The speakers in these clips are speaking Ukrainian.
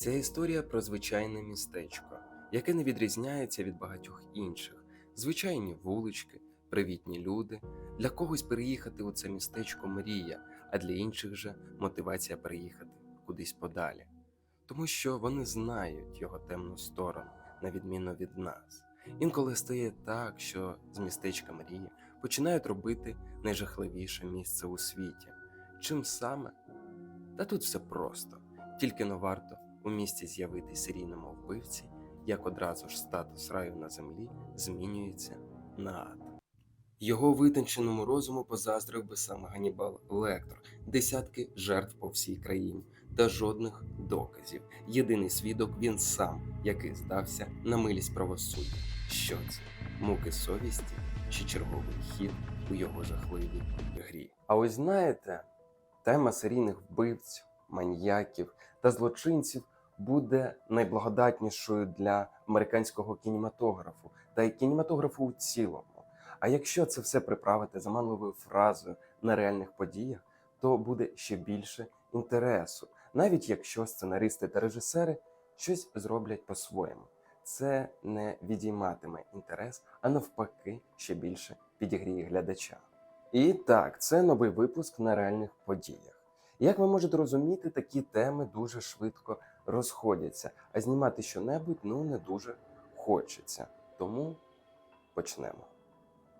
Ця історія про звичайне містечко, яке не відрізняється від багатьох інших. Звичайні вулички, привітні люди. Для когось переїхати у це містечко мрія, а для інших же мотивація переїхати кудись подалі. Тому що вони знають його темну сторону, на відміну від нас. Інколи стає так, що з містечка мрії починають робити найжахливіше місце у світі. Чим саме? Та тут все просто, тільки но варто у місті з'явитись серійному вбивці, як одразу ж статус раю на землі змінюється на ад. Його витонченому розуму позаздрив би сам Ганібал Лектор, десятки жертв по всій країні та жодних доказів. Єдиний свідок він сам, який здався на милість правосуддя. Що це? Муки совісті чи черговий хід у його жахливій грі? А ось знаєте, тема серійних вбивців, маньяків та злочинців буде найблагодатнішою для американського кінематографу та й кінематографу у цілому. А якщо це все приправити заманливою фразою на реальних подіях, то буде ще більше інтересу, навіть якщо сценаристи та режисери щось зроблять по-своєму. Це не відійматиме інтерес, а навпаки, ще більше підігріє глядача. І так, це новий випуск на реальних подіях. Як ви можете розуміти, такі теми дуже швидко розходяться, а знімати щонебудь ну не дуже хочеться. Тому почнемо.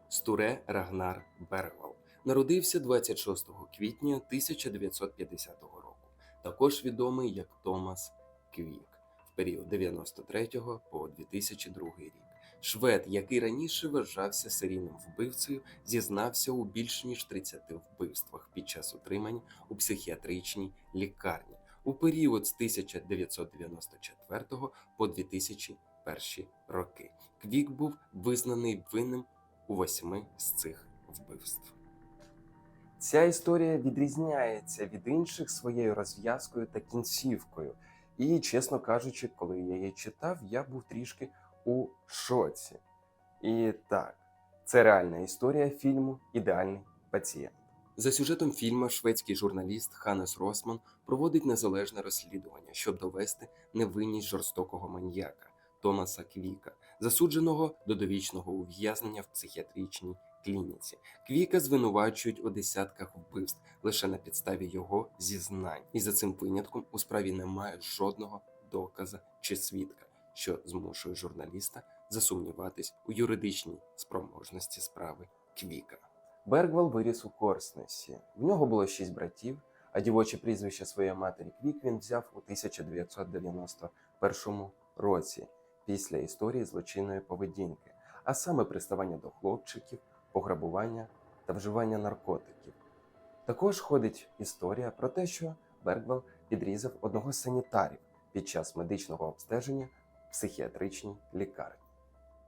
Стуре Рагнар Бергвал народився 26 квітня 1950 року. Також відомий як Томас Квік період 93 по 2002 рік. Швед, який раніше вважався серійним вбивцею, зізнався у більш ніж 30 вбивствах під час утримання у психіатричній лікарні у період з 1994 по 2001 роки. Квік був визнаний винним у восьми з цих вбивств. Ця історія відрізняється від інших своєю розв'язкою та кінцівкою. І, чесно кажучи, коли я її читав, я був трішки у шоці. І так, це реальна історія фільму Ідеальний пацієнт. За сюжетом фільму шведський журналіст Ханес Росман проводить незалежне розслідування, щоб довести невинність жорстокого маньяка Томаса Квіка, засудженого до довічного ув'язнення в психіатричній клініці. Квіка звинувачують у десятках вбивств лише на підставі його зізнань, і за цим винятком у справі немає жодного доказа чи свідка, що змушує журналіста засумніватись у юридичній спроможності справи Квіка. Бергвал виріс у Корснесі. В нього було шість братів, а дівоче прізвище своєї матері Квік він взяв у 1991 році після історії злочинної поведінки, а саме приставання до хлопчиків, пограбування та вживання наркотиків. Також ходить історія про те, що Бергвал підрізав одного з санітарів під час медичного обстеження в психіатричній лікарні.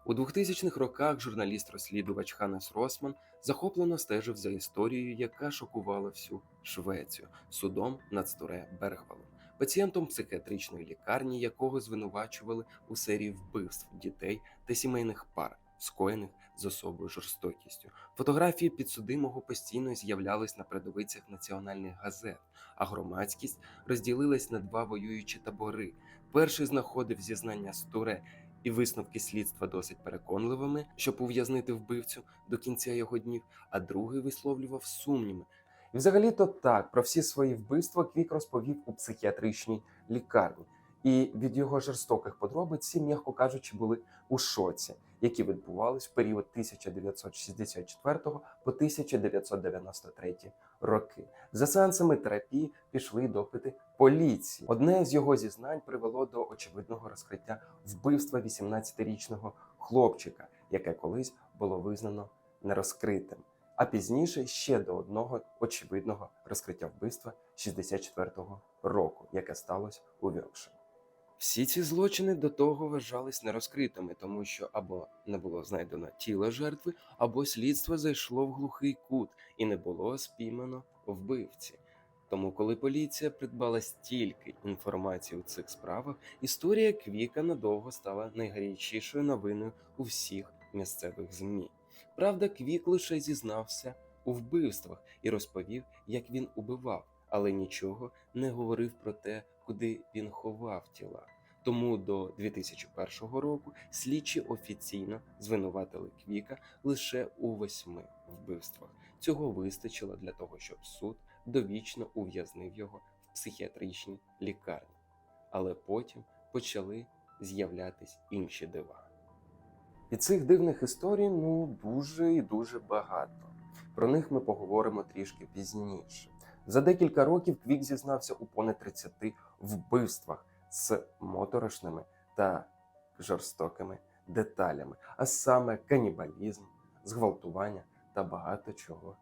У 2000-х роках журналіст-розслідувач Ханес Росман захоплено стежив за історією, яка шокувала всю Швецію судом над Стуре Бергвалом, пацієнтом психіатричної лікарні, якого звинувачували у серії вбивств дітей та сімейних пар, скоєних з особою жорстокістю. Фотографії підсудимого постійно з'являлись на передовицях національних газет, а громадськість розділилась на два воюючі табори. Перший знаходив зізнання Стуре і висновки слідства досить переконливими, щоб ув'язнити вбивцю до кінця його днів, а другий висловлював сумніви. І взагалі-то так, про всі свої вбивства Квік розповів у психіатричній лікарні. І від його жорстоких подробиць всі, м'яко кажучи, були у шоці, які відбувались в період 1964 по 1993 роки. За сеансами терапії пішли допити поліції. Одне з його зізнань привело до очевидного розкриття вбивства 18-річного хлопчика, яке колись було визнано нерозкритим. А пізніше ще до одного очевидного розкриття вбивства 64-го року, яке сталося у Вьокші. Всі ці злочини до того вважались нерозкритими, тому що або не було знайдено тіло жертви, або слідство зайшло в глухий кут і не було спіймано вбивці. Тому, коли поліція придбала стільки інформації у цих справах, історія Квіка надовго стала найгарячішою новиною у всіх місцевих ЗМІ. Правда, Квік лише зізнався у вбивствах і розповів, як він убивав, але нічого не говорив про те, куди він ховав тіла. Тому до 2001 року слідчі офіційно звинуватили Квіка лише у восьми вбивствах. Цього вистачило для того, щоб суд довічно ув'язнив його в психіатричній лікарні. Але потім почали з'являтись інші дива. І цих дивних історій ну дуже і дуже багато. Про них ми поговоримо трішки пізніше. За декілька років Квік зізнався у понад 30 вбивствах з моторошними та жорстокими деталями, а саме канібалізм, зґвалтування та багато чого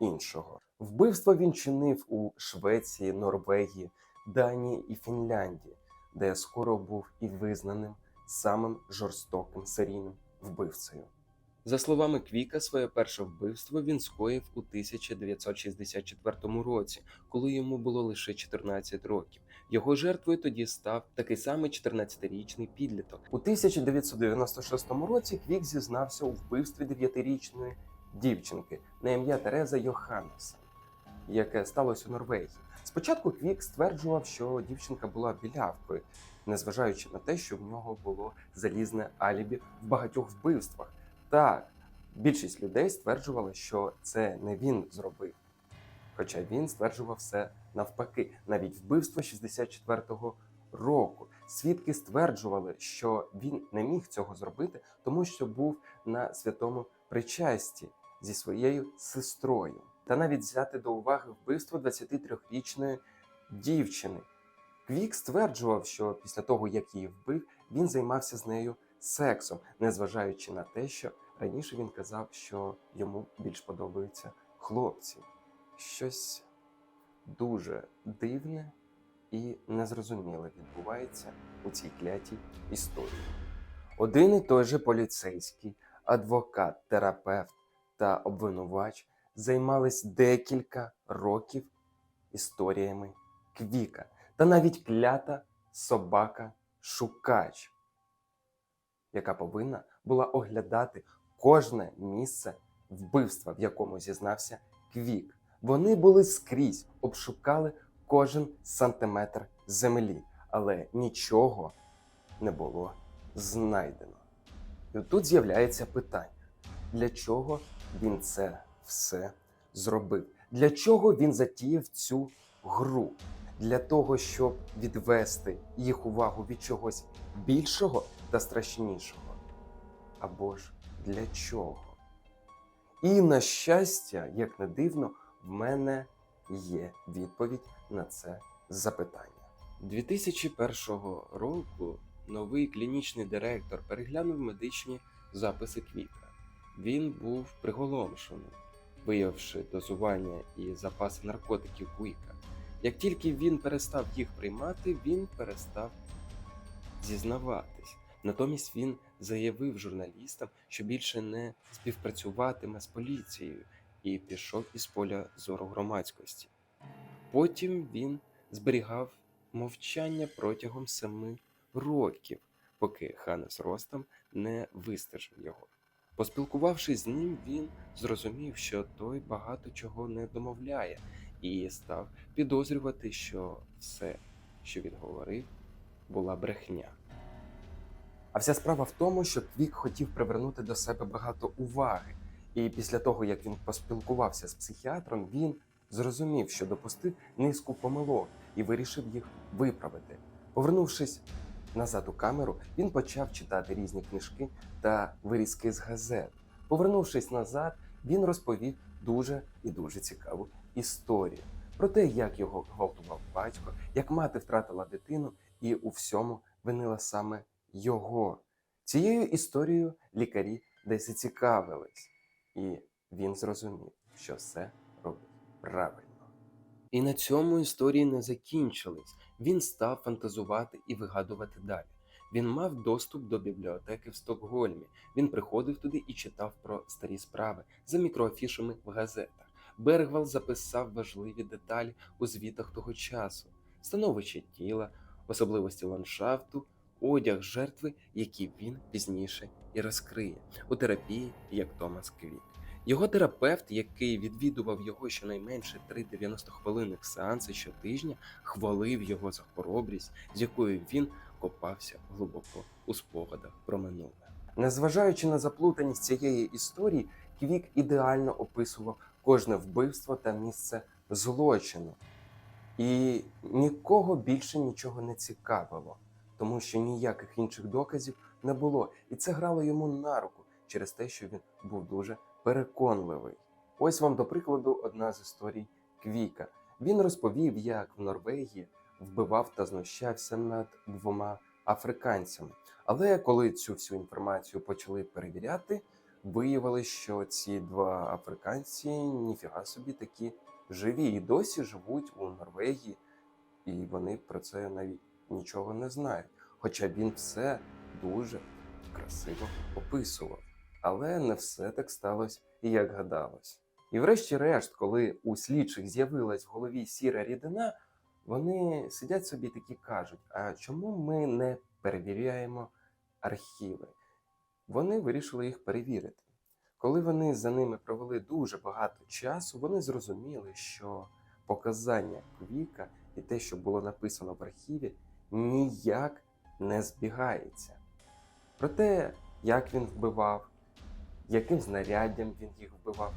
іншого. Вбивства він чинив у Швеції, Норвегії, Данії і Фінляндії, де скоро був і визнаним самим жорстоким серійним вбивцею. За словами Квіка, своє перше вбивство він скоїв у 1964 році, коли йому було лише 14 років. Його жертвою тоді став такий самий 14-річний підліток. У 1996 році Квік зізнався у вбивстві 9-річної дівчинки на ім'я Тереза Йоханнесен, яке сталося у Норвегії. Спочатку Квік стверджував, що дівчинка була білявкою, незважаючи на те, що в нього було залізне алібі в багатьох вбивствах. Так, більшість людей стверджували, що це не він зробив. Хоча він стверджував все навпаки, навіть вбивство 64-го року. Свідки стверджували, що він не міг цього зробити, тому що був на святому причасті зі своєю сестрою. Та навіть взяти до уваги вбивство 23-річної дівчини. Квік стверджував, що після того, як її вбив, він займався з нею сексом, незважаючи на те, що раніше він казав, що йому більш подобаються хлопці. Щось дуже дивне і незрозуміле відбувається у цій клятій історії. Один і той же поліцейський, адвокат, терапевт та обвинувач займались декілька років історіями Квіка та навіть клята собака Шукач, яка повинна була оглядати кожне місце вбивства, в якому зізнався Квік. Вони були скрізь, обшукали кожен сантиметр землі, але нічого не було знайдено. І тут з'являється питання: для чого він це все зробив? Для чого він затіяв цю гру? Для того, щоб відвести їх увагу від чогось більшого та страшнішого? Або ж для чого? І на щастя, як не дивно, в мене є відповідь на це запитання. 2001 року новий клінічний директор переглянув медичні записи Квіка. Він був приголомшений, виявивши дозування і запаси наркотиків Квіка. Як тільки він перестав їх приймати, він перестав зізнаватись. Натомість він заявив журналістам, що більше не співпрацюватиме з поліцією і пішов із поля зору громадськості. Потім він зберігав мовчання протягом семи років, поки Ханес Ростам не вистежив його. Поспілкувавшись з ним, він зрозумів, що той багато чого не домовляє, і став підозрювати, що все, що він говорив, була брехня. А вся справа в тому, що Квік хотів привернути до себе багато уваги, і після того, як він поспілкувався з психіатром, він зрозумів, що допустив низку помилок і вирішив їх виправити. Повернувшись назад у камеру, він почав читати різні книжки та вирізки з газет. Повернувшись назад, він розповів дуже і дуже цікаву історію про те, як його гвалтував батько, як мати втратила дитину, і у всьому винила саме його. Цією історією лікарі десь зацікавились, і він зрозумів, що все робить правильно. І на цьому історії не закінчились. Він став фантазувати і вигадувати далі. Він мав доступ до бібліотеки в Стокгольмі. Він приходив туди і читав про старі справи за мікроафішами в газетах. Бергвал записав важливі деталі у звітах того часу: становище тіла, особливості ландшафту, одяг жертви, які він пізніше і розкриє у терапії, як Томас Квік. Його терапевт, який відвідував його щонайменше три 90-хвилинних сеанси щотижня, хвалив його за хоробрість, з якою він копався глибоко у спогадах про минуле. Незважаючи на заплутаність цієї історії, Квік ідеально описував кожне вбивство та місце злочину. І нікого більше нічого не цікавило, тому що ніяких інших доказів не було. І це грало йому на руку через те, що він був дуже переконливий. Ось вам, до прикладу, одна з історій Квіка. Він розповів, як в Норвегії вбивав та знущався над двома африканцями. Але коли цю всю інформацію почали перевіряти, виявилось, що ці два африканці ніфіга собі такі живі і досі живуть у Норвегії, і вони про це навіть нічого не знають. Хоча він все дуже красиво описував. Але не все так сталося, як гадалось. І врешті-решт, коли у слідчих з'явилась в голові сіра рідина, вони сидять собі такі кажуть: а чому ми не перевіряємо архіви? Вони вирішили їх перевірити. Коли вони за ними провели дуже багато часу, вони зрозуміли, що показання Квіка і те, що було написано в архіві, ніяк не збігається. Про те, як він вбивав, яким знаряддям він їх вбивав,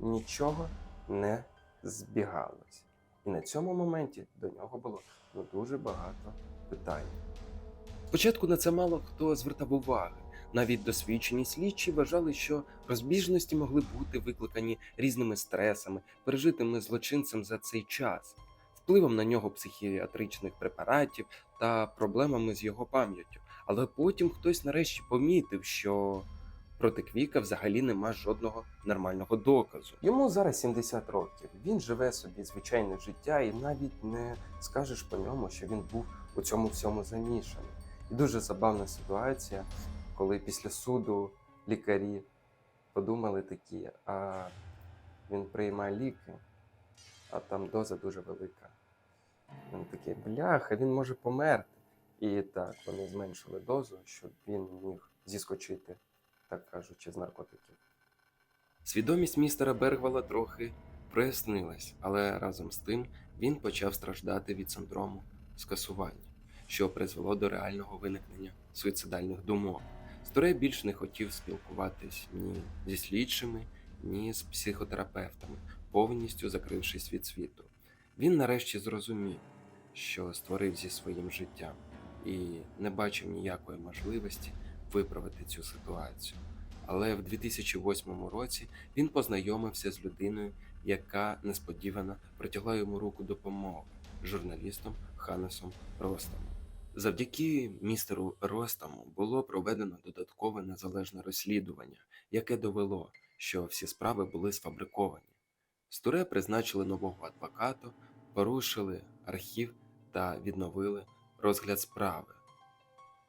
нічого не збігалось. І на цьому моменті до нього було ну, дуже багато питань. Спочатку на це мало хто звертав уваги. Навіть досвідчені слідчі вважали, що розбіжності могли бути викликані різними стресами, пережитими злочинцем за цей час, впливом на нього психіатричних препаратів та проблемами з його пам'яттю. Але потім хтось нарешті помітив, що проти Квіка взагалі нема жодного нормального доказу. Йому зараз 70 років. Він живе собі звичайне життя, і навіть не скажеш по ньому, що він був у цьому всьому замішаний. І дуже забавна ситуація, коли після суду лікарі подумали такі, а він приймає ліки, а там доза дуже велика. Він такий, бляха, він може померти. І так, вони зменшили дозу, щоб він міг зіскочити, так кажучи, з наркотиків. Свідомість містера Бергвала трохи прояснилась, але разом з тим він почав страждати від синдрому скасування, що призвело до реального виникнення суїцидальних думок. Сторей більш не хотів спілкуватись ні зі слідчими, ні з психотерапевтами, повністю закрившись від світу. Він нарешті зрозумів, що створив зі своїм життям, і не бачив ніякої можливості виправити цю ситуацію. Але в 2008 році він познайомився з людиною, яка несподівано протягла йому руку допомоги журналістом Ханесом Ростомом. Завдяки містеру Ростому було проведено додаткове незалежне розслідування, яке довело, що всі справи були сфабриковані. Стуре призначили нового адвоката, порушили архів та відновили розгляд справи.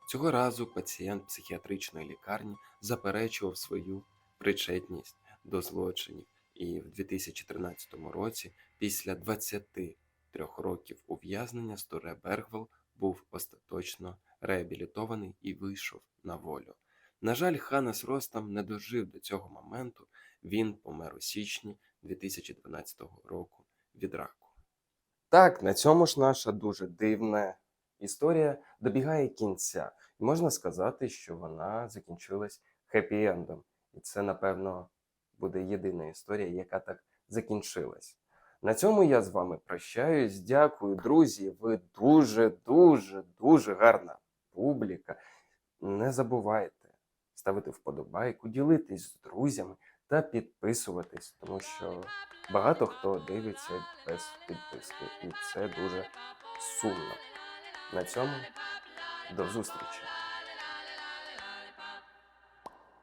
Цього разу пацієнт психіатричної лікарні заперечував свою причетність до злочинів, і в 2013 році, після 23 років ув'язнення, Сторе Бергвел був остаточно реабілітований і вийшов на волю. На жаль, Ханес Ростам не дожив до цього моменту. Він помер у січні 2012 року від раку. Так, на цьому ж наша дуже дивна історія добігає кінця. І можна сказати, що вона закінчилась хеппі-ендом. І це, напевно, буде єдина історія, яка так закінчилась. На цьому я з вами прощаюсь. Дякую, друзі. Ви дуже, дуже, дуже гарна публіка. Не забувайте ставити вподобайку, ділитись з друзями та підписуватись, тому що багато хто дивиться без підписки, і це дуже сумно. На цьому до зустрічі!